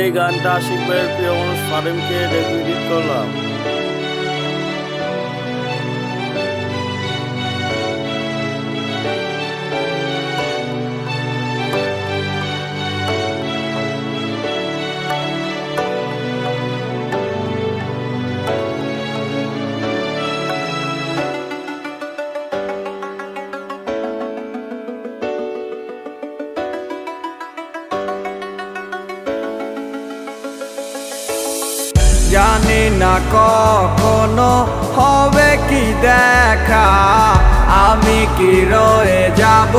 এই গানটা আশিক ভাইয়ের প্রিয় মানুষ ফারিমকে ডেডিকেট করলাম। জানি না কখনো হবে কি দেখা। আমি কি রয়ে যাব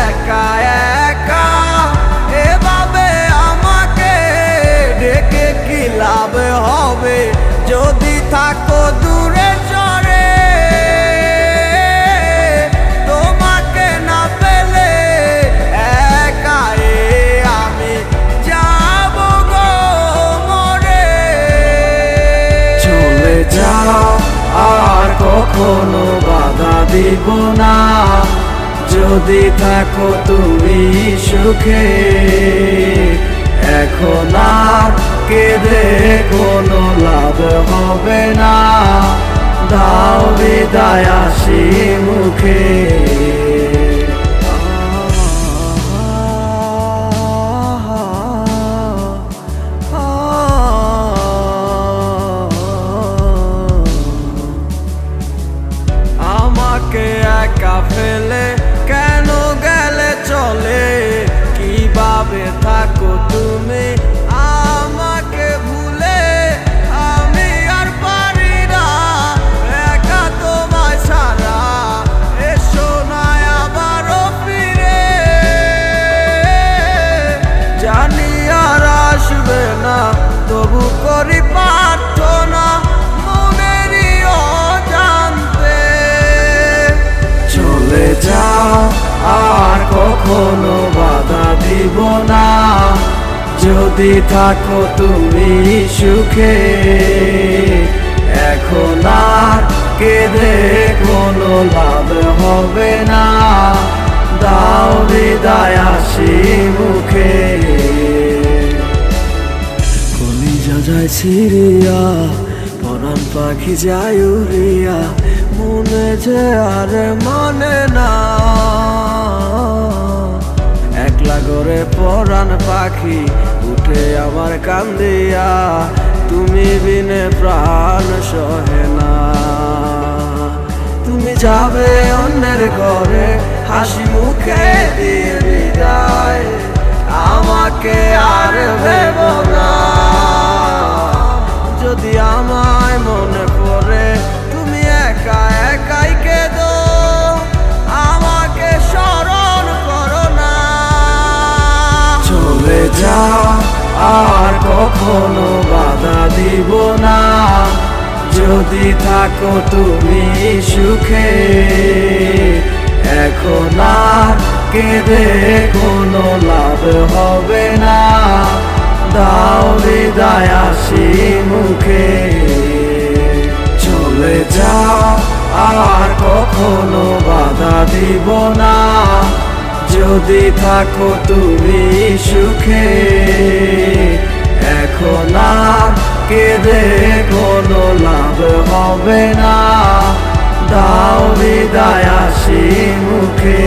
একা একা? এভাবে আমাকে ডেকে কি লাভ হবে? যদি থাকো দূরে কখনো বাধা দিব না। যদি থাকো তুমি সুখে, এখন আর কেঁদে কোনো লাভ হবে না। দাও বিদায় আসি মুখে। একা কখনো বাধা দিব না। যদি থাকো তুমি সুখে, এখন আর কেঁদে কোনো লাভ হবে না। দাও বিদায় আসি মুখে। যায় ছিড়িয়া, পরাণ পাখি যায় উড়িয়া, মনে যে আর মানে না। পরাণ পাখি, উঠে আমার কান্দিয়া, তুমি বিনে প্রাণ সহে না। তুমি যাবে অন্যের ঘরে, হাসি মুখে দিয়ে বিদায়, আমাকে আর ভেব না। আর কখনো বাধা দিব না। যদি থাকো তুমি সুখে, এখন আর কেঁদে কোনো লাভ হবে না। দাও বিদায় আসি মুখে। চলে যাও, আর কখনো বাধা দিব না। যদি থাকো তুমি সুখে, এখন আর কেঁদে কোনো লাভ হবে না। দাও বিদায় আসি মুখে।